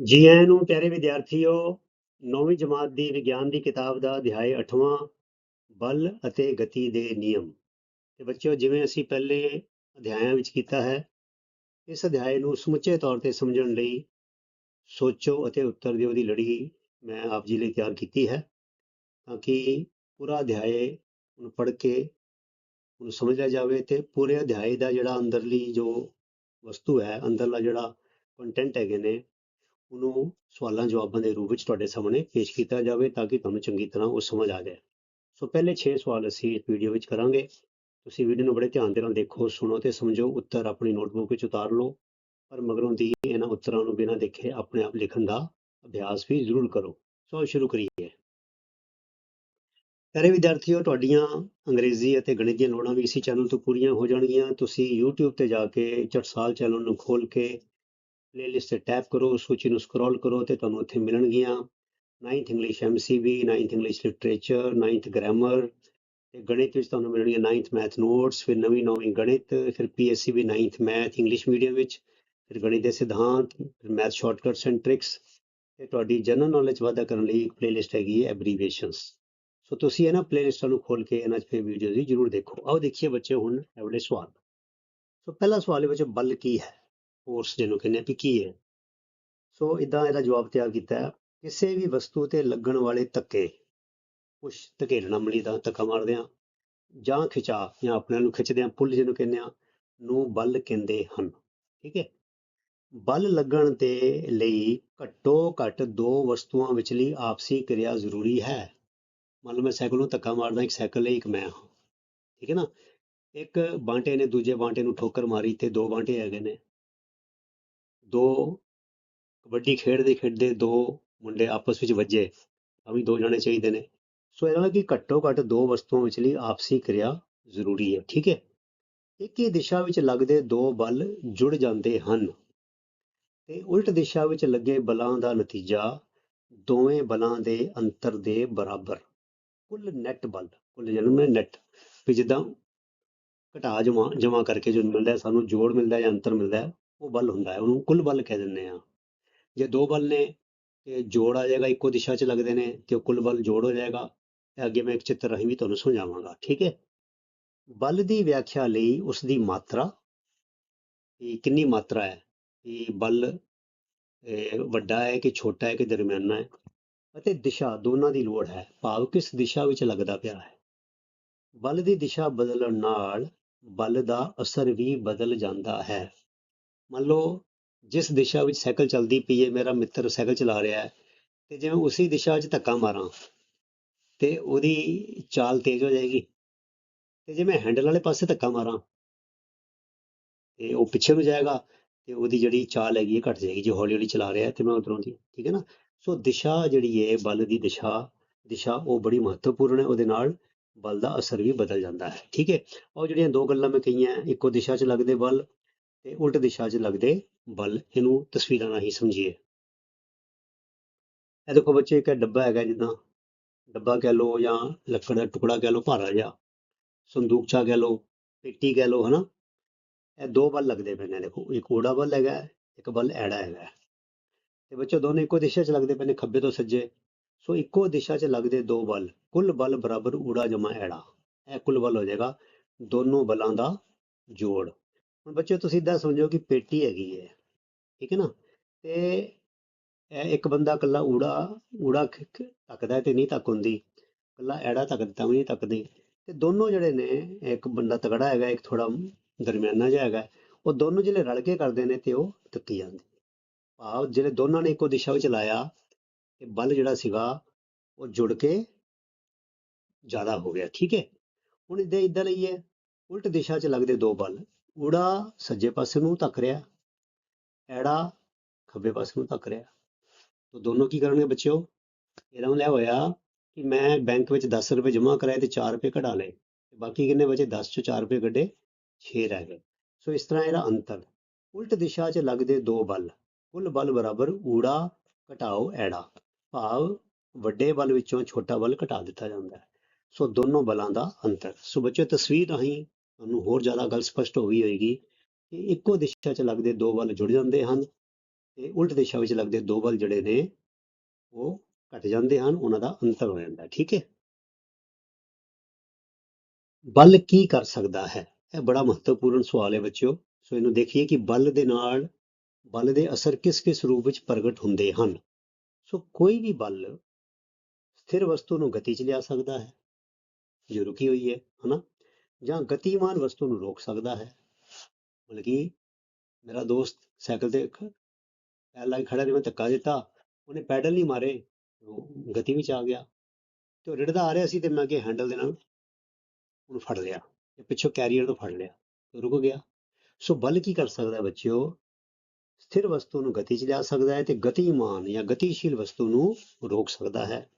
ਜੀ ਆਇਆਂ ਨੂੰ ਪਿਆਰੇ ਵਿਦਿਆਰਥੀਓ, ਨੌਵੀਂ ਜਮਾਤ ਦੀ ਵਿਗਿਆਨ ਦੀ ਕਿਤਾਬ ਦਾ ਅਧਿਆਇ 8ਵਾਂ ਬਲ ਅਤੇ ਗਤੀ ਦੇ ਨਿਯਮ। ਤੇ ਬੱਚਿਓ, ਜਿਵੇਂ ਅਸੀਂ ਪਹਿਲੇ ਅਧਿਆਇਆਂ ਵਿੱਚ ਕੀਤਾ ਹੈ, ਇਸ ਅਧਿਆਇ ਨੂੰ ਸਮੁੱਚੇ ਤੌਰ ਤੇ ਸਮਝਣ ਲਈ ਸੋਚੋ ਅਤੇ ਉੱਤਰ ਦਿਓ ਦੀ ਲੜੀ ਮੈਂ ਆਪ ਜੀ ਲਈ ਤਿਆਰ ਕੀਤੀ ਹੈ, ਤਾਂ ਕਿ ਪੂਰਾ ਅਧਿਆਇ ਨੂੰ ਪੜ੍ਹ ਕੇ ਉਹਨੂੰ ਸਮਝਿਆ ਜਾਵੇ ਤੇ ਪੂਰੇ ਅਧਿਆਇ ਦਾ ਜਿਹੜਾ ਅੰਦਰਲੀ ਜੋ ਵਸਤੂ ਹੈ, ਅੰਦਰਲਾ ਜਿਹੜਾ ਕੰਟੈਂਟ ਹੈਗੇ ਨੇ ਉਹਨੂੰ ਸਵਾਲਾਂ ਜਵਾਬਾਂ ਦੇ ਰੂਪ ਵਿੱਚ ਤੁਹਾਡੇ ਸਾਹਮਣੇ ਪੇਸ਼ ਕੀਤਾ ਜਾਵੇ ਤਾਂ ਕਿ ਤੁਹਾਨੂੰ ਚੰਗੀ ਤਰ੍ਹਾਂ ਉਹ ਸਮਝ ਆ ਜਾਏ। ਸੋ ਪਹਿਲੇ 6 ਸਵਾਲ ਅਸੀਂ ਇਸ ਵੀਡੀਓ ਵਿੱਚ ਕਰਾਂਗੇ। ਤੁਸੀਂ ਵੀਡੀਓ ਨੂੰ ਬੜੇ ਧਿਆਨ ਦੇ ਨਾਲ ਦੇਖੋ, ਸੁਣੋ ਤੇ ਸਮਝੋ, ਉੱਤਰ ਆਪਣੀ ਨੋਟਬੁੱਕ ਵਿੱਚ ਉਤਾਰ ਲਓ। ਪਰ ਮਗਰੋਂ ਦੀ ਇਹਨਾਂ ਉੱਤਰਾਂ ਨੂੰ ਬਿਨਾਂ ਦੇਖੇ ਆਪਣੇ ਆਪ ਲਿਖਣ ਦਾ ਅਭਿਆਸ ਵੀ ਜ਼ਰੂਰ ਕਰੋ। ਸੋ ਸ਼ੁਰੂ ਕਰੀਏ। ਪਿਆਰੇ ਵਿਦਿਆਰਥੀਓ, ਤੁਹਾਡੀਆਂ ਅੰਗਰੇਜ਼ੀ ਅਤੇ ਗਣਿਤ ਦੀਆਂ ਲੋੜਾਂ ਵੀ ਇਸੇ ਚੈਨਲ ਤੋਂ ਪੂਰੀਆਂ ਹੋ ਜਾਣਗੀਆਂ। ਤੁਸੀਂ YouTube ਤੇ ਜਾ ਕੇ ਚਟਸਾਲ ਚੈਨਲ ਨੂੰ ਖੋਲ ਕੇ ਪਲੇਲਿਸਟ ਤੇ ਟੈਪ ਕਰੋ, ਸੂਚੀ ਨੂੰ ਸਕਰੋਲ ਕਰੋ ਤੇ ਤੁਹਾਨੂੰ ਉੱਥੇ ਮਿਲਣਗੀਆਂ। 9th English MCB 9th English literature 9th grammar ਤੇ ਗਣਿਤ ਵਿੱਚ ਤੁਹਾਨੂੰ ਮਿਲਣਗੀਆਂ 9th ਮੈਥ ਨੋਟਸ ਫਿਰ ਨਵੀਂ ਨੌਵੀਂ ਗਣਿਤ, ਫਿਰ PSCB 9th math English medium ਵਿੱਚ, ਫਿਰ ਗਣਿਤ ਦੇ ਸਿਧਾਂਤ, ਫਿਰ ਮੈਥ ਸ਼ਾਰਟਕਟਸ ਐਂਡ ਟ੍ਰਿਕਸ ਤੇ ਤੁਹਾਡੀ ਜਨਰਲ ਨੌਲੇਜ ਵਾਧਾ ਕਰਨ ਲਈ ਇੱਕ ਪਲੇਲਿਸਟ ਹੈਗੀ ਹੈ ਐਬਰੀਵੇਸ਼ਨਸ ਸੋ ਤੁਸੀਂ ਇਹਨਾਂ ਪਲੇਲਿਸਟਾਂ ਨੂੰ ਖੋਲ ਕੇ ਇਹਨਾਂ 'ਚ ਫਿਰ ਵੀਡੀਓਜ਼ ਵੀ ਜ਼ਰੂਰ ਦੇਖੋ। ਆਓ ਦੇਖੀਏ ਬੱਚੇ ਹੁਣ ਇਹ ਸਵਾਲ। ਸੋ ਪਹਿਲਾ ਸਵਾਲ ਇਹ ਵਿੱਚ ਬਲ ਕੀ ਹੈ? ਕੋਰਸ ਜਿਹਨੂੰ ਕਹਿੰਦੇ ਵੀ ਕੀ ਹੈ? ਸੋ ਇਦਾਂ ਇਹਦਾ ਜਵਾਬ ਤਿਆਰ ਕੀਤਾ ਹੈ, ਕਿਸੇ ਵੀ ਵਸਤੂ ਤੇ ਲੱਗਣ ਵਾਲੇ ਧੱਕੇ, ਕੁਛ ਧਕੇਲਣਾ ਮਲੀ ਦਾ ਧੱਕਾ ਮਾਰਦੇ ਆ ਜਾਂ ਖਿਚਾ, ਜਾਂ ਆਪਣੇ ਨੂੰ ਖਿੱਚਦੇ ਆ ਪੁੱਲ ਜਿਹਨੂੰ ਕਹਿੰਦੇ ਆ ਨੂੰ ਬਲ ਕਹਿੰਦੇ ਹਨ, ਠੀਕ ਹੈ? ਬਲ ਲੱਗਣ ਦੇ ਲਈ ਘੱਟੋ ਘੱਟ ਦੋ ਵਸਤੂਆਂ ਵਿਚਲੀ ਆਪਸੀ ਕਿਰਿਆ ਜ਼ਰੂਰੀ ਹੈ। ਮੰਨ ਲਓ ਮੈਂ ਸਾਈਕਲ ਨੂੰ ਧੱਕਾ ਮਾਰਦਾ, ਇੱਕ ਸਾਈਕਲ ਲਈ, ਇੱਕ ਮੈਂ ਹਾਂ, ਠੀਕ ਹੈ ਨਾ? ਇੱਕ ਬਾਂਟੇ ਨੇ ਦੂਜੇ ਬਾਂਟੇ ਨੂੰ ਠੋਕਰ ਮਾਰੀ ਤੇ ਦੋ ਬਾਂਟੇ ਹੈਗੇ ਨੇ ਦੋ ਕਬੱਡੀ ਖੇਡਦੇ ਖੇਡਦੇ ਦੋ ਮੁੰਡੇ ਆਪਸ ਵਿੱਚ ਵੱਜੇ, ਤਾਂ ਵੀ ਦੋ ਜਣੇ ਚਾਹੀਦੇ ਨੇ। ਸੋ ਇਹਦਾ ਕਿ ਘੱਟੋ ਘੱਟ ਦੋ ਵਸਤੂਆਂ ਵਿਚਲੀ ਆਪਸੀ ਕਿਰਿਆ ਜ਼ਰੂਰੀ ਹੈ, ਠੀਕ ਹੈ? ਇੱਕ ਹੀ ਦਿਸ਼ਾ ਵਿੱਚ ਲੱਗਦੇ ਦੋ ਬਲ ਜੁੜ ਜਾਂਦੇ ਹਨ ਤੇ ਉਲਟ ਦਿਸ਼ਾ ਵਿੱਚ ਲੱਗੇ ਬਲਾਂ ਦਾ ਨਤੀਜਾ ਦੋਵੇਂ ਬਲਾਂ ਦੇ ਅੰਤਰ ਦੇ ਬਰਾਬਰ। ਕੁੱਲ ਨੈਟ ਬਲ, ਕੁੱਲ ਜਨਮ ਨੈਟ ਵੀ ਜਿੱਦਾਂ ਘਟਾ ਜਮਾ ਜਮਾ ਕਰਕੇ ਜੋ ਮਿਲਦਾ ਸਾਨੂੰ ਜੋੜ ਮਿਲਦਾ ਜਾਂ ਅੰਤਰ ਮਿਲਦਾ ਉਹ ਬਲ ਹੁੰਦਾ ਹੈ, ਉਹਨੂੰ ਕੁੱਲ ਬਲ ਕਹਿ ਦਿੰਦੇ ਹਾਂ। ਜੇ ਦੋ ਬਲ ਨੇ, ਤੇ ਜੋੜ ਆ ਜਾਏਗਾ, ਇੱਕੋ ਦਿਸ਼ਾ 'ਚ ਲੱਗਦੇ ਨੇ, ਤੇ ਉਹ ਕੁੱਲ ਬਲ ਜੋੜ ਹੋ ਜਾਏਗਾ ਅੱਗੇ ਮੈਂ ਇੱਕ ਚਿੱਤਰ ਰਾਹੀਂ ਵੀ ਤੁਹਾਨੂੰ ਸਮਝਾਵਾਂਗਾ, ਠੀਕ ਹੈ? ਬਲ ਦੀ ਵਿਆਖਿਆ ਲਈ ਉਸ ਦੀ ਮਾਤਰਾ ਇਹ ਕਿੰਨੀ ਮਾਤਰਾ ਹੈ? ਇਹ ਬਲ ਵੱਡਾ ਹੈ ਕਿ ਛੋਟਾ ਹੈ ਕਿ ਦਰਮਿਆਨਾ ਹੈ? ਅਤੇ ਦਿਸ਼ਾ ਦੋਨਾਂ ਦੀ ਲੋੜ ਹੈ, ਭਾਵ ਕਿਸ ਦਿਸ਼ਾ ਵਿੱਚ ਲੱਗਦਾ ਪਿਆ ਹੈ? ਬਲ ਦੀ ਦਿਸ਼ਾ ਬਦਲਣ ਨਾਲ ਬਲ ਦਾ ਅਸਰ ਵੀ ਬਦਲ ਜਾਂਦਾ ਹੈ। ਮੰਨ ਲਓ ਜਿਸ ਦਿਸ਼ਾ ਵਿੱਚ ਸਾਈਕਲ ਚੱਲਦੀ ਪਈ ਹੈ, ਮੇਰਾ ਮਿੱਤਰ ਸਾਈਕਲ ਚਲਾ ਰਿਹਾ ਹੈ, ਤੇ ਜੇ ਮੈਂ ਉਸੇ ਦਿਸ਼ਾ ਵਿੱਚ ਧੱਕਾ ਮਾਰਾਂ, ਤੇ ਉਹਦੀ ਚਾਲ ਤੇਜ਼ ਹੋ ਜਾਏਗੀ। ਤੇ ਜੇ ਮੈਂ ਹੈਂਡਲ ਵਾਲੇ ਪਾਸੇ ਧੱਕਾ ਮਾਰਾਂ, ਤੇ ਉਹ ਪਿੱਛੇ ਨੂੰ ਜਾਏਗਾ, ਤੇ ਉਹਦੀ ਜਿਹੜੀ ਚਾਲ ਹੈਗੀ ਹੈ, ਘਟ ਜਾਏਗੀ, ਜੇ ਹੌਲੀ ਹੌਲੀ ਚਲਾ ਰਿਹਾ ਤੇ ਮੈਂ ਉਧਰੋਂ ਦੀ, ਠੀਕ ਹੈ ਨਾ? ਸੋ ਦਿਸ਼ਾ ਜਿਹੜੀ ਹੈ, ਬਲ ਦੀ ਦਿਸ਼ਾ ਦਿਸ਼ਾ ਉਹ ਬੜੀ ਮਹੱਤਵਪੂਰਨ ਹੈ, ਉਹਦੇ ਨਾਲ ਬਲ ਦਾ ਅਸਰ ਵੀ ਬਦਲ ਜਾਂਦਾ ਹੈ, ਠੀਕ ਹੈ? ਉਹ ਜਿਹੜੀਆਂ ਦੋ ਗੱਲਾਂ ਮੈਂ ਕਹੀਆਂ, ਇੱਕੋ ਦਿਸ਼ਾ 'ਚ ਲੱਗਦੇ ਬਲ ਤੇ ਉਲਟ ਦਿਸ਼ਾ 'ਚ ਲੱਗਦੇ ਬਲ ਇਹਨੂੰ ਤਸਵੀਰਾਂ ਰਾਹੀਂ ਸਮਝੀਏ। ਇਹ ਦੇਖੋ ਬੱਚੇ, ਇੱਕ ਡੱਬਾ ਹੈਗਾ ਜਿੱਦਾਂ ਡੱਬਾ ਕਹਿ ਲਓ ਜਾਂ ਲੱਕੜ ਦਾ ਟੁਕੜਾ ਕਹਿ ਲਓ, ਭਾਰਾ ਜਿਹਾ ਸੰਦੂਕਚਾ ਕਹਿ ਲਓ, ਪੇਟੀ ਕਹਿ ਲਓ, ਹਨਾ? ਇਹ ਦੋ ਬਲ ਲੱਗਦੇ ਪਏ ਨੇ, ਦੇਖੋ, ਇੱਕ ਊੜਾ ਬਲ ਹੈਗਾ, ਇੱਕ ਬਲ ਐੜਾ ਹੈਗਾ। ਤੇ ਬੱਚੋ, ਦੋਨੇ ਇੱਕੋ ਦਿਸ਼ਾ 'ਚ ਲੱਗਦੇ ਪਏ ਨੇ, ਖੱਬੇ ਤੋਂ ਸੱਜੇ। ਸੋ ਇੱਕੋ ਦਿਸ਼ਾ 'ਚ ਲੱਗਦੇ ਦੋ ਬਲ, ਕੁੱਲ ਬਲ ਬਰਾਬਰ ਊੜਾ ਜਮਾ ਐੜਾ। ਇਹ ਕੁੱਲ ਬਲ ਹੋ ਜਾਏਗਾ ਦੋਨੋਂ ਬਲਾਂ ਦਾ ਜੋੜ। ਹੁਣ ਬੱਚਿਓ, ਤੁਸੀਂ ਇਦਾਂ ਸਮਝੋ ਕਿ ਪੇਟੀ ਹੈਗੀ ਹੈ ਠੀਕ ਹੈ ਨਾ? ਤੇ ਇੱਕ ਬੰਦਾ ਇਕੱਲਾ ਊੜਾ ਊੜਾ ਖ- ਧੱਕਦਾ ਤੇ ਨਹੀਂ ਧੱਕ ਹੁੰਦੀ। ਇਕੱਲਾ ਐੜਾ ਧੱਕਦਾ ਤਾਂ ਵੀ ਨਹੀਂ ਧੱਕਦੀ ਤੇ ਦੋਨੋਂ ਜਿਹੜੇ ਨੇ ਇੱਕ ਬੰਦਾ ਤਗੜਾ ਹੈਗਾ, ਇੱਕ ਥੋੜਾ ਦਰਮਿਆਨਾ ਜਿਹਾ ਹੈਗਾ, ਉਹ ਦੋਨੋਂ ਜਿਹੜੇ ਰਲ ਕੇ ਕਰਦੇ ਨੇ ਤੇ ਉਹ ਤੱਕੀ ਜਾਂਦੇ। ਭਾਵ ਜਿਹੜੇ ਦੋਨਾਂ ਨੇ ਇੱਕੋ ਦਿਸ਼ਾ ਵਿੱਚ ਲਾਇਆ ਤੇ ਬਲ ਜਿਹੜਾ ਸੀਗਾ, ਉਹ ਜੁੜ ਕੇ ਜ਼ਿਆਦਾ ਹੋ ਗਿਆ, ਠੀਕ ਹੈ? ਹੁਣ ਇਦਾਂ ਇਦਾਂ ਲਈਏ ਉਲਟ ਦਿਸ਼ਾ 'ਚ ਲੱਗਦੇ ਦੋ ਬਲ। ਊੜਾ ਸੱਜੇ ਪਾਸੇ ਨੂੰ ਧੱਕ ਰਿਹਾ, ਐੜਾ ਖੱਬੇ ਪਾਸੇ ਨੂੰ ਧੱਕ ਰਿਹਾ। ਤਾਂ ਦੋਨੋਂ ਕੀ ਕਰਨਗੇ ਬੱਚਿਓ? ਇਹਦਾ ਮਤਲਬ ਹੋਇਆ ਕਿ ਮੈਂ ਬੈਂਕ ਵਿੱਚ 10 ਰੁਪਏ ਜਮ੍ਹਾਂ ਕਰਾਏ ਤੇ 4 ਰੁਪਏ ਕਢਾ ਲਏ। ਬਾਕੀ ਕਿੰਨੇ ਬਚੇ? 10 ਚੋਂ 4 ਰੁਪਏ ਕੱਢੇ 6 ਰਹਿ ਗਏ। ਸੋ ਇਸ ਤਰ੍ਹਾਂ ਇਹਦਾ ਅੰਤਰ। ਉਲਟ ਦਿਸ਼ਾ 'ਚ ਲੱਗਦੇ ਦੋ ਬਲ। ਕੁੱਲ ਬਲ ਬਰਾਬਰ ਊੜਾ ਘਟਾਓ, ਐੜਾ। ਭਾਵ ਵੱਡੇ ਬਲ ਵਿੱਚੋਂ ਛੋਟਾ ਬਲ ਘਟਾ ਦਿੱਤਾ ਜਾਂਦਾ ਹੈ। ਸੋ ਦੋਨੋਂ ਬਲਾਂ ਦਾ ਅੰਤਰ। ਸੋ ਬੱਚਿਓ, ਤਸਵੀਰ ਰਾਹੀਂ ਤੁਹਾਨੂੰ ਹੋਰ ਜ਼ਿਆਦਾ ਗੱਲ ਸਪਸ਼ਟ ਹੋ ਗਈ ਹੋਏਗੀ ਕਿ ਇੱਕੋ ਦਿਸ਼ਾ 'ਚ ਲੱਗਦੇ ਦੋ ਬਲ ਜੁੜ ਜਾਂਦੇ ਹਨ ਤੇ ਉਲਟ ਦਿਸ਼ਾ ਵਿੱਚ ਲੱਗਦੇ ਦੋ ਬਲ ਜਿਹੜੇ ਨੇ ਉਹ ਘਟ ਜਾਂਦੇ ਹਨ, ਉਹਨਾਂ ਦਾ ਅੰਤਰ ਹੋ ਜਾਂਦਾ, ਠੀਕ ਹੈ? ਬਲ ਕੀ ਕਰ ਸਕਦਾ ਹੈ? ਇਹ ਬੜਾ ਮਹੱਤਵਪੂਰਨ ਸਵਾਲ ਹੈ ਬੱਚਿਓ। ਸੋ ਇਹਨੂੰ ਦੇਖੀਏ ਕਿ ਬਲ ਦੇ ਨਾਲ ਬਲ ਦੇ ਅਸਰ ਕਿਸ ਕਿਸ ਰੂਪ ਵਿੱਚ ਪ੍ਰਗਟ ਹੁੰਦੇ ਹਨ। ਸੋ ਕੋਈ ਵੀ ਬਲ ਸਥਿਰ ਵਸਤੂ ਨੂੰ ਗਤੀ 'ਚ ਲਿਆ ਸਕਦਾ ਹੈ। ਜੋ ਰੁਕੀ ਹੋਈ ਹੈ, ਹਨਾ? ਜਾਂ ਗਤੀਮਾਨ ਵਸਤੂ ਨੂੰ ਰੋਕ ਸਕਦਾ ਹੈ। ਮਤਲਬ ਕਿ ਮੇਰਾ ਦੋਸਤ ਸਾਈਕਲ ਤੇ ਖ- ਪੈਰ ਲਾ ਕੇ ਖੜਾ ਰਿਹਾ, ਮੈਂ ਧੱਕਾ ਦਿੱਤਾ, ਉਹਨੇ ਪੈਡਲ ਨਹੀਂ ਮਾਰੇ, ਉਹ ਗਤੀ ਵਿੱਚ ਆ ਗਿਆ ਤੇ ਉਹ ਰਿੜਦਾ ਆ ਰਿਹਾ ਸੀ ਤੇ ਮੈਂ ਕਿ ਹੈਂਡਲ ਦੇ ਨਾਲ ਉਹਨੂੰ ਫੜ ਲਿਆ ਤੇ ਪਿੱਛੋਂ ਕੈਰੀਅਰ ਤੋਂ ਫੜ ਲਿਆ ਤੇ ਰੁਕ ਗਿਆ। ਸੋ ਬਲ ਕੀ ਕਰ ਸਕਦਾ ਹੈ ਬੱਚਿਓ? ਸਥਿਰ ਵਸਤੂ ਨੂੰ ਗਤੀ 'ਚ ਲਿਆ ਸਕਦਾ ਹੈ ਤੇ ਗਤੀਮਾਨ ਜਾਂ ਗਤੀਸ਼ੀਲ ਵਸਤੂ ਨੂੰ ਰੋਕ ਸਕਦਾ ਹੈ।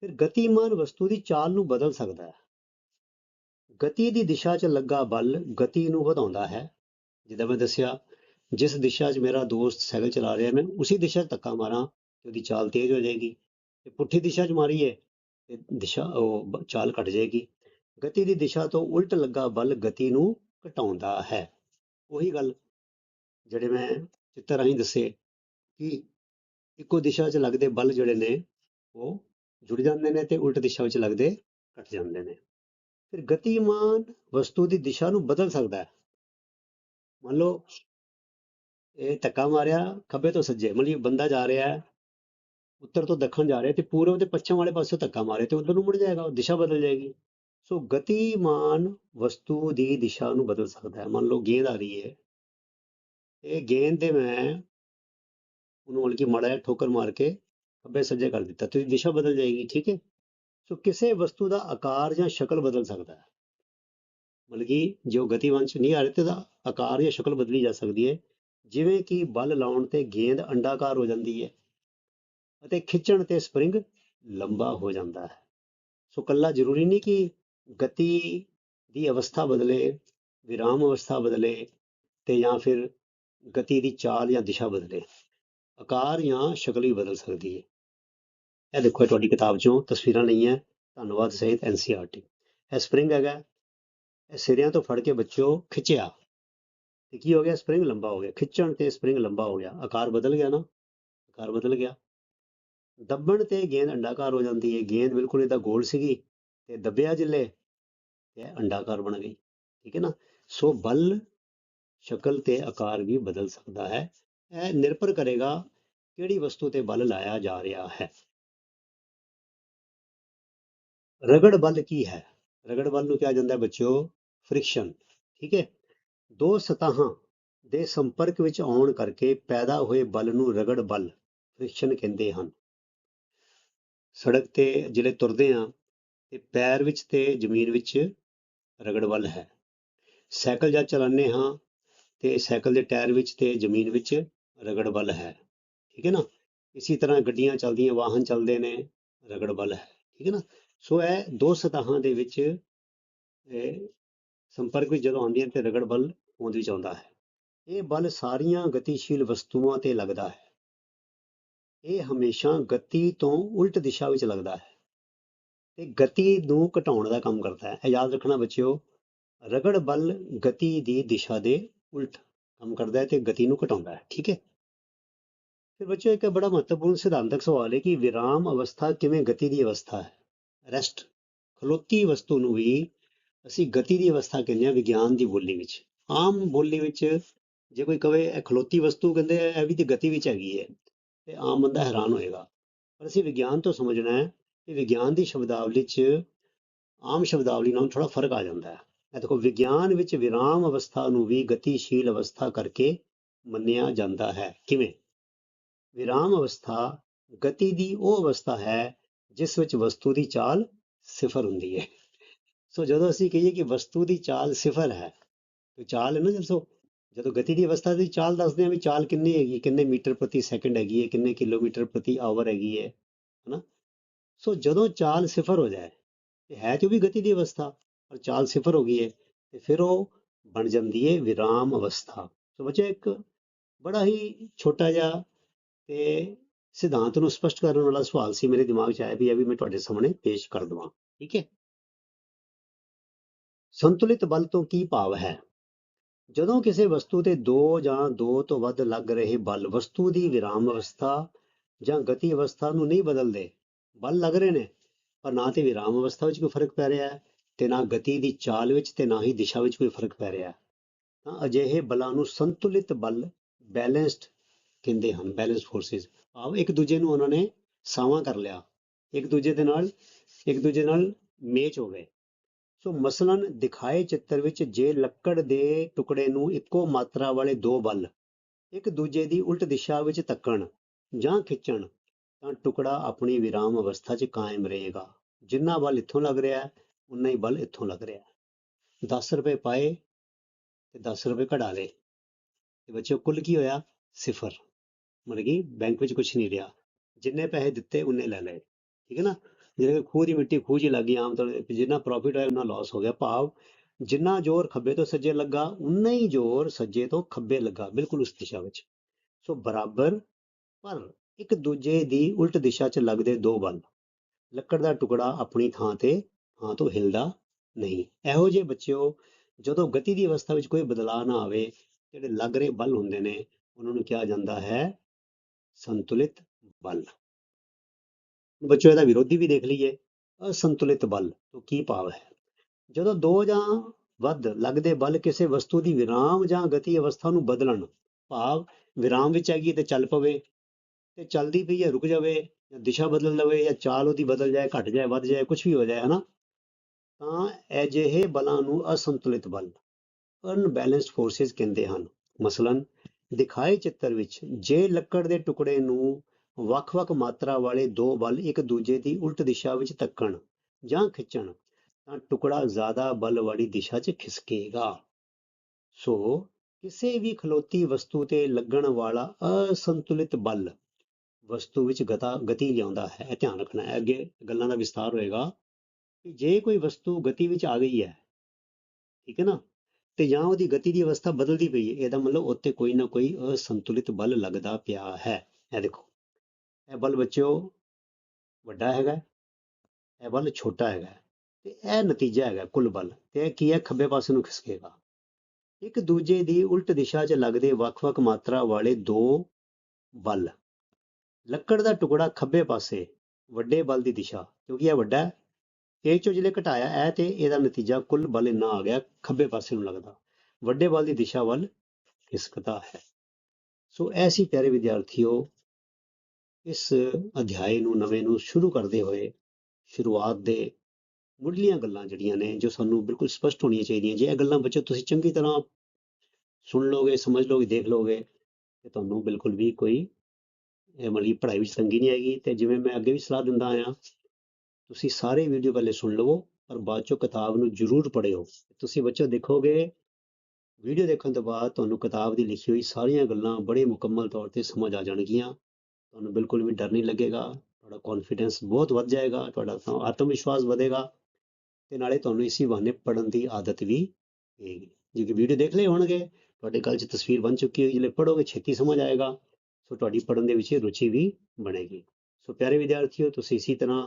ਫਿਰ ਗਤੀਮਾਨ ਵਸਤੂ ਦੀ ਚਾਲ ਨੂੰ ਬਦਲ ਸਕਦਾ ਹੈ। ਗਤੀ ਦੀ ਦਿਸ਼ਾ 'ਚ ਲੱਗਾ ਬਲ ਗਤੀ ਨੂੰ ਵਧਾਉਂਦਾ ਹੈ। ਜਿੱਦਾਂ ਮੈਂ ਦੱਸਿਆ, ਜਿਸ ਦਿਸ਼ਾ 'ਚ ਮੇਰਾ ਦੋਸਤ ਸਾਈਕਲ ਚਲਾ ਰਿਹਾ, ਮੈਂ ਉਸੇ ਦਿਸ਼ਾ 'ਚ ਧੱਕਾ ਮਾਰਾਂ ਤੇ ਉਹਦੀ ਚਾਲ ਤੇਜ਼ ਹੋ ਜਾਏਗੀ। ਤੇ ਪੁੱਠੀ ਦਿਸ਼ਾ 'ਚ ਮਾਰੀਏ, ਤੇ ਦਿਸ਼ਾ, ਉਹ ਚਾਲ ਘਟ ਜਾਏਗੀ। ਗਤੀ ਦੀ ਦਿਸ਼ਾ ਤੋਂ ਉਲਟ ਲੱਗਾ ਬਲ ਗਤੀ ਨੂੰ ਘਟਾਉਂਦਾ ਹੈ। ਉਹੀ ਗੱਲ ਜਿਹੜੇ ਮੈਂ ਚਿੱਤਰ ਰਾਹੀਂ ਦੱਸੇ ਕਿ ਇੱਕੋ ਦਿਸ਼ਾ 'ਚ ਲੱਗਦੇ ਬਲ ਜਿਹੜੇ ਨੇ, ਉਹ ਜੁੜ ਜਾਂਦੇ ਨੇ ਤੇ ਉਲਟ ਦਿਸ਼ਾ ਵਿੱਚ ਲੱਗਦੇ ਘਟ ਜਾਂਦੇ ਨੇ। ਫਿਰ ਗਤੀਮਾਨ ਵਸਤੂ ਦੀ ਦਿਸ਼ਾ ਨੂੰ ਬਦਲ ਸਕਦਾ ਹੈ। ਮੰਨ ਲਓ, ਇਹ ਧੱਕਾ ਮਾਰਿਆ, ਖੱਬੇ ਤੋਂ ਸੱਜੇ ਮਤਲਬ ਇਹ ਬੰਦਾ ਜਾ ਰਿਹਾ ਹੈ, ਉੱਤਰ ਤੋਂ ਦੱਖਣ ਜਾ ਰਿਹਾ ਤੇ ਪੂਰਬ ਤੇ ਪੱਛਮ ਵਾਲੇ ਪਾਸੇ ਧੱਕਾ ਮਾਰੇ ਤੇ ਉਧਰ ਨੂੰ ਮੁੜ ਜਾਏਗਾ, ਉਹ ਦਿਸ਼ਾ ਬਦਲ ਜਾਏਗੀ। ਸੋ ਗਤੀਮਾਨ ਵਸਤੂ ਦੀ ਦਿਸ਼ਾ ਨੂੰ ਬਦਲ ਸਕਦਾ ਹੈ। ਮੰਨ ਲਓ ਗੇਂਦ ਆ ਰਹੀ ਹੈ। ਇਹ ਗੇਂਦ ਦੇ ਮੈਂ ਉਹਨੂੰ ਮਤਲਬ ਕਿ ਮਾੜਾ ਠੋਕਰ ਮਾਰ ਕੇ ਖੱਬੇ ਸੱਜੇ ਕਰ ਦਿੱਤਾ। ਤੇ ਦਿਸ਼ਾ ਬਦਲ ਜਾਏਗੀ, ਠੀਕ ਹੈ? ਸੋ ਕਿਸੇ ਵਸਤੂ ਦਾ ਆਕਾਰ ਜਾਂ ਸ਼ਕਲ ਬਦਲ ਸਕਦਾ ਹੈ। ਮਤਲਬ ਕਿ ਜੋ ਗਤੀਵੰਸ਼ ਨਹੀਂ ਆ ਰਹੇ ਤੇ ਉਹਦਾ ਆਕਾਰ ਜਾਂ ਸ਼ਕਲ ਬਦਲੀ ਜਾ ਸਕਦੀ ਹੈ। ਜਿਵੇਂ ਕਿ ਬਲ ਲਾਉਣ ਤੇ ਗੇਂਦ ਅੰਡਾਕਾਰ ਹੋ ਜਾਂਦੀ ਹੈ ਅਤੇ ਖਿੱਚਣ ਤੇ ਸਪਰਿੰਗ ਲੰਬਾ ਹੋ ਜਾਂਦਾ ਹੈ। ਸੋ ਕੱਲਾ ਜ਼ਰੂਰੀ ਨਹੀਂ ਕਿ ਗਤੀ ਦੀ ਅਵਸਥਾ ਬਦਲੇ, ਵਿਰਾਮ ਅਵਸਥਾ ਬਦਲੇ ਤੇ ਜਾਂ ਫਿਰ ਗਤੀ ਦੀ ਚਾਲ ਜਾਂ ਦਿਸ਼ਾ ਬਦਲੇ। ਆਕਾਰ ਜਾਂ ਸ਼ਕਲ ਵੀ ਬਦਲ ਸਕਦੀ ਹੈ। ਇਹ ਦੇਖੋ ਇਹ ਤੁਹਾਡੀ ਕਿਤਾਬ ਚੋਂ ਤਸਵੀਰਾਂ ਲਈਆਂ, ਧੰਨਵਾਦ ਸਹਿਤ ਐਨਸੀਆਰਟੀ ਇਹ ਸਪਰਿੰਗ ਹੈਗਾ, ਇਹ ਸਿਰਿਆਂ ਤੋਂ ਫੜ ਕੇ ਬੱਚਿਓ ਖਿੱਚਿਆ। ਤੇ ਕੀ ਹੋ ਗਿਆ? ਸਪਰਿੰਗ ਲੰਬਾ ਹੋ ਗਿਆ। ਖਿੱਚਣ ਤੇ ਸਪਰਿੰਗ ਲੰਬਾ ਹੋ ਗਿਆ। ਆਕਾਰ ਬਦਲ ਗਿਆ ਨਾ? ਆਕਾਰ ਬਦਲ ਗਿਆ। ਦੱਬਣ ਤੇ ਗੇਂਦ ਅੰਡਾਕਾਰ ਹੋ ਜਾਂਦੀ ਹੈ। ਗੇਂਦ ਬਿਲਕੁਲ ਇਹਦਾ ਗੋਲ ਸੀਗੀ ਤੇ ਦੱਬਿਆ ਜਿੱਲੇ ਤੇ ਇਹ ਅੰਡਾਕਾਰ ਬਣ ਗਈ। ਠੀਕ ਹੈ ਨਾ? ਸੋ ਬਲ ਸ਼ਕਲ ਤੇ ਆਕਾਰ ਵੀ ਬਦਲ ਸਕਦਾ ਹੈ। ਇਹ ਨਿਰਭਰ ਕਰੇਗਾ ਕਿਹੜੀ ਵਸਤੂ ਤੇ ਬਲ ਲਾਇਆ ਜਾ ਰਿਹਾ ਹੈ। ਰਗੜ ਬਲ ਕੀ ਹੈ? ਰਗੜ ਬਲ ਨੂੰ ਕਿਹਾ ਜਾਂਦਾ ਹੈ ਬੱਚਿਓ ਫ੍ਰਿਕਸ਼ਨ ਠੀਕ ਹੈ? ਦੋ ਸਤਹਾਂ ਦੇ ਸੰਪਰਕ ਵਿੱਚ ਆਉਣ ਕਰਕੇ ਪੈਦਾ ਹੋਏ ਬਲ ਨੂੰ ਰਗੜ ਬਲ ਫ੍ਰਿਕਸ਼ਨ ਕਹਿੰਦੇ ਹਨ। ਸੜਕ ਤੇ ਜਿਹੜੇ ਤੁਰਦੇ ਆ ਤੇ ਪੈਰ ਵਿੱਚ ਤੇ ਜ਼ਮੀਨ ਵਿੱਚ ਰਗੜ ਬਲ ਹੈ। ਸਾਈਕਲ ਜਦ ਚਲਾਉਂਦੇ ਹਾਂ, ਤੇ ਸਾਈਕਲ ਦੇ ਟਾਇਰ ਵਿੱਚ ਤੇ ਜ਼ਮੀਨ ਵਿੱਚ ਰਗੜ ਬਲ ਹੈ, ਠੀਕ ਹੈ ਨਾ? ਇਸੇ ਤਰ੍ਹਾਂ ਗੱਡੀਆਂ ਚੱਲਦੀਆਂ, ਵਾਹਨ ਚੱਲਦੇ ਨੇ, ਰਗੜ ਬਲ ਹੈ, ਠੀਕ ਹੈ ਨਾ? ਸੋ ਇਹ ਦੋ ਸਤਹਾਂ ਦੇ ਵਿੱਚ ਸੰਪਰਕ ਵਿੱਚ ਜਦੋਂ ਆਉਂਦੀਆਂ ਤੇ ਰਗੜ ਬਲ ਹੋਂਦ ਵਿੱਚ ਆਉਂਦਾ ਹੈ। ਇਹ ਬਲ ਸਾਰੀਆਂ ਗਤੀਸ਼ੀਲ ਵਸਤੂਆਂ ਤੇ ਲੱਗਦਾ ਹੈ। ਇਹ ਹਮੇਸ਼ਾ ਗਤੀ ਤੋਂ ਉਲਟ ਦਿਸ਼ਾ ਵਿੱਚ ਲੱਗਦਾ ਹੈ ਤੇ ਗਤੀ ਨੂੰ ਘਟਾਉਣ ਦਾ ਕੰਮ ਕਰਦਾ ਹੈ। ਇਹ ਯਾਦ ਰੱਖਣਾ ਬੱਚਿਓ, ਰਗੜ ਬਲ ਗਤੀ ਦੀ ਦਿਸ਼ਾ ਦੇ ਉਲਟ ਕੰਮ ਕਰਦਾ ਹੈ ਤੇ ਗਤੀ ਨੂੰ ਘਟਾਉਂਦਾ ਹੈ, ਠੀਕ ਹੈ? ਫਿਰ ਬੱਚਿਓ, ਇੱਕ ਬੜਾ ਮਹੱਤਵਪੂਰਨ ਸਿਧਾਂਤਕ ਸਵਾਲ ਹੈ ਕਿ ਵਿਰਾਮ ਅਵਸਥਾ ਕਿਵੇਂ ਗਤੀ ਦੀ ਅਵਸਥਾ ਹੈ? ਰੈਸਟ ਖਲੋਤੀ ਵਸਤੂ ਨੂੰ ਵੀ ਅਸੀਂ ਗਤੀ ਦੀ ਅਵਸਥਾ ਕਹਿੰਦੇ ਹਾਂ ਵਿਗਿਆਨ ਦੀ ਬੋਲੀ ਵਿੱਚ। ਆਮ ਬੋਲੀ ਵਿੱਚ ਜੇ ਕੋਈ ਕਵੇ ਇਹ ਖਲੋਤੀ ਵਸਤੂ ਕਹਿੰਦੇ ਆ, ਇਹ ਵੀ ਤੇ ਗਤੀ ਵਿੱਚ ਹੈਗੀ ਹੈ ਤੇ ਆਮ ਬੰਦਾ ਹੈਰਾਨ ਹੋਏਗਾ। ਪਰ ਅਸੀਂ ਵਿਗਿਆਨ ਤੋਂ ਸਮਝਣਾ ਹੈ ਕਿ ਵਿਗਿਆਨ ਦੀ ਸ਼ਬਦਾਵਲੀ 'ਚ ਆਮ ਸ਼ਬਦਾਵਲੀ ਨਾਲ ਥੋੜਾ ਫ਼ਰਕ ਆ ਜਾਂਦਾ ਹੈ। ਇਹ ਦੇਖੋ ਵਿਗਿਆਨ ਵਿੱਚ ਵਿਰਾਮ ਅਵਸਥਾ ਨੂੰ ਵੀ ਗਤੀਸ਼ੀਲ ਅਵਸਥਾ ਕਰਕੇ ਮੰਨਿਆ ਜਾਂਦਾ ਹੈ। ਕਿਵੇਂ? ਵਿਰਾਮ ਅਵਸਥਾ ਗਤੀ ਦੀ ਉਹ ਅਵਸਥਾ ਹੈ ਜਿਸ ਵਿੱਚ ਵਸਤੂ ਦੀ ਚਾਲ ਸਿਫਰ ਹੁੰਦੀ ਹੈ। ਸੋ ਜਦੋਂ ਅਸੀਂ ਕਹੀਏ ਕਿ ਵਸਤੂ ਦੀ ਚਾਲ ਸਿਫਰ ਹੈ, ਤੇ ਚਾਲ ਹੈ ਨਾ ਜਦੋਂ ਜਦੋਂ ਗਤੀ ਦੀ ਅਵਸਥਾ ਦੀ ਚਾਲ ਦੱਸਦੇ ਹਾਂ ਵੀ ਚਾਲ ਕਿੰਨੀ ਹੈਗੀ, ਕਿੰਨੇ ਮੀਟਰ ਪ੍ਰਤੀ ਸੈਕਿੰਡ ਹੈਗੀ ਹੈ, ਕਿੰਨੇ ਕਿਲੋਮੀਟਰ ਪ੍ਰਤੀ ਆਵਰ ਹੈਗੀ ਹੈ, ਹਨਾ। ਸੋ ਜਦੋਂ ਚਾਲ ਸਿਫਰ ਹੋ ਜਾਏ, ਤੇ ਹੈ ਤੇ ਵੀ ਗਤੀ ਦੀ ਅਵਸਥਾ, ਪਰ ਚਾਲ ਸਿਫਰ ਹੋ ਗਈ ਹੈ, ਤੇ ਫਿਰ ਉਹ ਬਣ ਜਾਂਦੀ ਹੈ ਵਿਰਾਮ ਅਵਸਥਾ। ਸੋ ਬੱਚੇ ਇੱਕ ਬੜਾ ਹੀ ਛੋਟਾ ਜਿਹਾ ਤੇ ਸਿਧਾਂਤ ਨੂੰ ਸਪਸ਼ਟ ਕਰਨ ਵਾਲਾ ਸਵਾਲ ਸੀ, ਮੇਰੇ ਦਿਮਾਗ 'ਚ ਆਇਆ ਵੀ ਇਹ ਵੀ ਮੈਂ ਤੁਹਾਡੇ ਸਾਹਮਣੇ ਪੇਸ਼ ਕਰ ਦਵਾਂ, ਠੀਕ ਹੈ? ਸੰਤੁਲਿਤ ਬਲ ਤੋਂ ਕੀ ਭਾਵ ਹੈ? ਜਦੋਂ ਕਿਸੇ ਵਸਤੂ ਤੇ ਦੋ ਜਾਂ ਦੋ ਤੋਂ ਵੱਧ ਲੱਗ ਰਹੇ ਬਲ ਵਸਤੂ ਦੀ ਵਿਰਾਮ ਅਵਸਥਾ ਜਾਂ ਗਤੀ ਅਵਸਥਾ ਨੂੰ ਨਹੀਂ ਬਦਲਦੇ, ਬਲ ਲੱਗ ਰਹੇ ਨੇ, ਪਰ ਨਾ ਤੇ ਵਿਰਾਮ ਅਵਸਥਾ ਵਿੱਚ ਕੋਈ ਫ਼ਰਕ ਪੈ ਰਿਹਾ ਹੈ ਤੇ ਨਾ ਗਤੀ ਦੀ ਚਾਲ ਵਿੱਚ ਤੇ ਨਾ ਹੀ ਦਿਸ਼ਾ ਵਿੱਚ ਕੋਈ ਫ਼ਰਕ ਪੈ ਰਿਹਾ ਤਾਂ ਅਜਿਹੇ ਬਲਾਂ ਨੂੰ ਸੰਤੁਲਿਤ ਬਲ ਬੈਲੈਂਸਡ ਕਹਿੰਦੇ ਹਨ ਬੈਲੈਂਸ ਫੋਰਸਿਸ ਭਾਵ ਇੱਕ ਦੂਜੇ ਨੂੰ ਉਹਨਾਂ ਨੇ ਸਾਵਾਂ ਕਰ ਲਿਆ। ਇੱਕ ਦੂਜੇ ਦੇ ਨਾਲ, ਇੱਕ ਦੂਜੇ ਨਾਲ ਮੇਚ ਹੋ ਗਏ। ਸੋ ਮਸਲਨ ਦਿਖਾਏ ਚਿੱਤਰ ਵਿੱਚ ਜੇ ਲੱਕੜ ਦੇ ਟੁਕੜੇ ਨੂੰ ਇੱਕੋ ਮਾਤਰਾ ਵਾਲੇ ਦੋ ਬਲ, ਇੱਕ ਦੂਜੇ ਦੀ ਉਲਟ ਦਿਸ਼ਾ ਵਿੱਚ ਧੱਕਣ ਜਾਂ ਖਿੱਚਣ, ਤਾਂ ਟੁਕੜਾ ਆਪਣੀ ਵਿਰਾਮ ਅਵਸਥਾ 'ਚ ਕਾਇਮ ਰਹੇਗਾ। ਜਿੰਨਾ ਬਲ ਇੱਥੋਂ ਲੱਗ ਰਿਹਾ ਹੈ ਉਨਾ ਹੀ ਬਲ ਇੱਥੋਂ ਲੱਗ ਰਿਹਾ ਹੈ। 10 ਰੁਪਏ ਪਾਏ ਤੇ 10 ਰੁਪਏ ਕਢਾ ਲਏ। ਤੇ ਬੱਚਿਓ, ਕੁੱਲ ਕੀ ਹੋਇਆ? ਸਿਫਰ। ਮਤਲਬ ਕਿ ਬੈਂਕ ਵਿੱਚ ਕੁਝ ਨਹੀਂ ਰਿਹਾ। ਜਿੰਨੇ ਪੈਸੇ ਦਿੱਤੇ ਉਨੇ ਲੈ ਲਏ। ਠੀਕ ਹੈ ਨਾ? ਜਿਹੜੇ ਖੂਹ ਦੀ ਮਿੱਟੀ ਖੂਹ 'ਚ ਹੀ ਲੱਗੀ ਆਮ ਤੌਰ ਤੇ ਜਿੰਨਾ ਪ੍ਰੋਫਿਟ ਹੋਇਆ ਉਹਨਾਂ ਲਾਸ ਹੋ ਗਿਆ। ਭਾਵ ਜਿੰਨਾ ਜ਼ੋਰ ਖੱਬੇ ਤੋਂ ਸੱਜੇ ਲੱਗਾ, ਉਨਾ ਹੀ ਜ਼ੋਰ ਸੱਜੇ ਤੋਂ ਖੱਬੇ ਲੱਗਾ, ਬਿਲਕੁਲ ਉਸ ਦਿਸ਼ਾ ਵਿੱਚ। ਸੋ ਬਰਾਬਰ, ਪਰ ਇੱਕ ਦੂਜੇ ਦੀ ਉਲਟ ਦਿਸ਼ਾ 'ਚ ਲੱਗਦੇ ਦੋ ਬਲ ਲੱਕੜ ਦਾ ਟੁਕੜਾ ਆਪਣੀ ਥਾਂ ਤੇ, ਥਾਂ ਤੋਂ ਹਿਲਦਾ ਨਹੀਂ। ਇਹੋ ਜਿਹੇ ਬੱਚਿਓ, ਜਦੋਂ ਗਤੀ ਦੀ ਅਵਸਥਾ ਵਿੱਚ ਕੋਈ ਬਦਲਾਅ ਨਾ ਆਵੇ, ਜਿਹੜੇ ਲੱਗ ਰਹੇ ਬਲ ਹੁੰਦੇ ਨੇ, ਉਹਨਾਂ ਨੂੰ ਕਿਹਾ ਜਾਂਦਾ ਹੈ ਸੰਤੁਲਿਤ ਬਲ। ਬੱਚਿਓ, ਇਹਦਾ ਵਿਰੋਧੀ ਵੀ ਦੇਖ ਲਈਏ। ਅਸੰਤੁਲਿਤ ਬਲ, ਤੋਂ ਕੀ ਭਾਵ ਹੈ? ਜਦੋਂ ਦੋ ਜਾਂ ਵੱਧ ਲੱਗਦੇ ਬਲ ਕਿਸੇ ਵਸਤੂ ਦੀ ਵਿਰਾਮ ਜਾਂ ਗਤੀ ਅਵਸਥਾ ਨੂੰ ਬਦਲਣ, ਭਾਵ ਵਿਰਾਮ ਵਿੱਚ ਹੈਗੀ ਤੇ ਚੱਲ ਪਵੇ, ਤੇ ਚੱਲਦੀ ਪਈ ਹੈ, ਰੁਕ ਜਾਵੇ, ਜਾਂ ਦਿਸ਼ਾ ਬਦਲ ਲਵੇ, ਜਾਂ ਚਾਲ ਉਹਦੀ ਬਦਲ ਜਾਏ, ਘਟ ਜਾਏ, ਵੱਧ ਜਾਏ ਕੁਝ ਵੀ ਹੋ ਜਾਏ, ਹਨਾ? ਤਾਂ ਅਜਿਹੇ ਬਲਾਂ ਨੂੰ ਅਸੰਤੁਲਿਤ ਬਲ ਅਨਬੈਲੈਂਸਡ ਫੋਰਸਿਸ ਕਹਿੰਦੇ ਹਨ। ਮਸਲਨ ਦਿਖਾਏ ਚਿੱਤਰ ਵਿੱਚ ਜੇ ਲੱਕੜ ਦੇ ਟੁਕੜੇ ਨੂੰ ਵੱਖ-ਵੱਖ ਮਾਤਰਾ ਵਾਲੇ ਦੋ ਬਲ ਇੱਕ ਦੂਜੇ ਦੀ ਉਲਟ ਦਿਸ਼ਾ ਵਿੱਚ ਧੱਕਣ ਜਾਂ ਖਿੱਚਣ, ਤਾਂ ਟੁਕੜਾ ਜ਼ਿਆਦਾ ਬਲ ਵਾਲੀ ਦਿਸ਼ਾ 'ਚ ਖਿਸਕੇਗਾ। ਸੋ, ਕਿਸੇ ਵੀ ਖਲੋਤੀ ਵਸਤੂ ਤੇ ਲੱਗਣ ਵਾਲਾ ਅਸੰਤੁਲਿਤ ਬਲ ਵਸਤੂ ਵਿੱਚ ਗਤਾ, ਗਤੀ ਲਿਆਉਂਦਾ ਹੈ। ਇਹ ਧਿਆਨ ਰੱਖਣਾ ਹੈ, ਅੱਗੇ ਗੱਲਾਂ ਦਾ ਵਿਸਥਾਰ ਹੋਏਗਾ ਕਿ ਜੇ ਕੋਈ ਵਸਤੂ ਗਤੀ ਵਿੱਚ ਆ ਗਈ ਹੈ, ਠੀਕ ਹੈ ਨਾ? ਤੇ ਜਾਂ ਉਹਦੀ ਗਤੀ ਦੀ ਅਵਸਥਾ ਬਦਲਦੀ ਪਈ ਹੈ, ਇਹਦਾ ਮਤਲਬ ਉੱਤੇ ਕੋਈ ਨਾ ਕੋਈ ਅਸੰਤੁਲਿਤ ਬਲ ਲੱਗਦਾ ਪਿਆ ਹੈ। ਇਹ ਦੇਖੋ, ਇਹ ਬਲ ਬੱਚਿਓ ਵੱਡਾ ਹੈਗਾ, ਇਹ ਬਲ ਛੋਟਾ ਹੈਗਾ, ਤੇ ਇਹ ਨਤੀਜਾ ਹੈਗਾ ਕੁੱਲ ਬਲ, ਤੇ ਇਹ ਕੀ ਹੈ? ਖੱਬੇ ਪਾਸੇ ਨੂੰ ਖਿਸਕੇਗਾ। ਇੱਕ ਦੂਜੇ ਦੀ ਉਲਟ ਦਿਸ਼ਾ 'ਚ ਲੱਗਦੇ ਵੱਖ-ਵੱਖ ਮਾਤਰਾ ਵਾਲੇ ਦੋ ਬਲ। ਲੱਕੜ ਦਾ ਟੁਕੜਾ ਖੱਬੇ ਪਾਸੇ, ਵੱਡੇ ਬਲ ਦੀ ਦਿਸ਼ਾ, ਕਿਉਂਕਿ ਇਹ ਵੱਡਾ ਇਹ ਚੋਂ ਜਿਹੜੇ ਘਟਾਇਆ ਹੈ ਤੇ ਇਹਦਾ ਨਤੀਜਾ ਕੁੱਲ ਬਲ ਇੰਨਾ ਆ ਗਿਆ, ਖੱਬੇ ਪਾਸੇ ਨੂੰ ਲੱਗਦਾ। ਵੱਡੇ ਬਲ ਦੀ ਦਿਸ਼ਾ ਵੱਲ ਖਿਸਕਦਾ ਹੈ। ਸੋ ਐਸੀ ਪਿਆਰੇ ਵਿਦਿਆਰਥੀਓ, ਇਸ ਅਧਿਆਏ ਨੂੰ, ਨਵੇਂ ਨੂੰ ਸ਼ੁਰੂ ਕਰਦੇ ਹੋਏ ਸ਼ੁਰੂਆਤ ਦੇ ਮੁੱਢਲੀਆਂ ਗੱਲਾਂ ਜਿਹੜੀਆਂ ਨੇ, ਜੋ ਸਾਨੂੰ ਬਿਲਕੁਲ ਸਪਸ਼ਟ ਹੋਣੀਆਂ ਚਾਹੀਦੀਆਂ ਜੇ ਇਹ ਗੱਲਾਂ ਬੱਚੋ ਤੁਸੀਂ ਚੰਗੀ ਤਰ੍ਹਾਂ ਸੁਣ ਲਓਗੇ, ਸਮਝ ਲਓਗੇ, ਦੇਖ ਲਓਗੇ, ਤੇ ਤੁਹਾਨੂੰ ਬਿਲਕੁਲ ਵੀ ਕੋਈ ਇਹ ਮਲੀ ਪੜ੍ਹਾਈ ਵਿੱਚ ਤੰਗੀ ਨਹੀਂ ਆਏਗੀ। ਤੇ ਜਿਵੇਂ ਮੈਂ ਅੱਗੇ ਵੀ ਸਲਾਹ ਦਿੰਦਾ ਆਇਆ ਤੁਸੀਂ ਸਾਰੇ ਵੀਡੀਓ ਪਹਿਲੇ ਸੁਣ ਲਵੋ, ਪਰ ਬਾਅਦ ਚੋਂ ਕਿਤਾਬ ਨੂੰ ਜ਼ਰੂਰ ਪੜ੍ਹਿਓ। ਤੁਸੀਂ ਬੱਚੋ ਦੇਖੋਗੇ, ਵੀਡੀਓ ਦੇਖਣ ਤੋਂ ਬਾਅਦ ਤੁਹਾਨੂੰ ਕਿਤਾਬ ਦੀ ਲਿਖੀ ਹੋਈ ਸਾਰੀਆਂ ਗੱਲਾਂ ਬੜੇ ਮੁਕੰਮਲ ਤੌਰ ਤੇ ਸਮਝ ਆ ਜਾਣਗੀਆਂ। ਤੁਹਾਨੂੰ ਬਿਲਕੁਲ ਵੀ ਡਰ ਨਹੀਂ ਲੱਗੇਗਾ, ਤੁਹਾਡਾ ਕੌਨਫੀਡੈਂਸ ਬਹੁਤ ਵੱਧ ਜਾਏਗਾ, ਤੁਹਾਡਾ ਆਤਮ ਵਿਸ਼ਵਾਸ ਵਧੇਗਾ ਤੇ ਨਾਲੇ ਤੁਹਾਨੂੰ ਇਸੇ ਬਹਾਨੇ ਪੜ੍ਹਨ ਦੀ ਆਦਤ ਵੀ ਪਏਗੀ। ਜੇ ਵੀਡੀਓ ਦੇਖ ਲਏ ਹੋਣਗੇ, ਤੁਹਾਡੇ ਗੱਲ 'ਚ ਤਸਵੀਰ ਬਣ ਚੁੱਕੀ ਹੋਈ ਜਿਹੜੇ ਪੜ੍ਹੋਗੇ ਛੇਤੀ ਸਮਝ ਆਏਗਾ, ਸੋ ਤੁਹਾਡੀ ਪੜ੍ਹਨ ਦੇ ਵਿੱਚ ਰੁਚੀ ਵੀ ਬਣੇਗੀ। ਸੋ ਪਿਆਰੇ ਵਿਦਿਆਰਥੀਓ, ਤੁਸੀਂ ਇਸੇ ਤਰ੍ਹਾਂ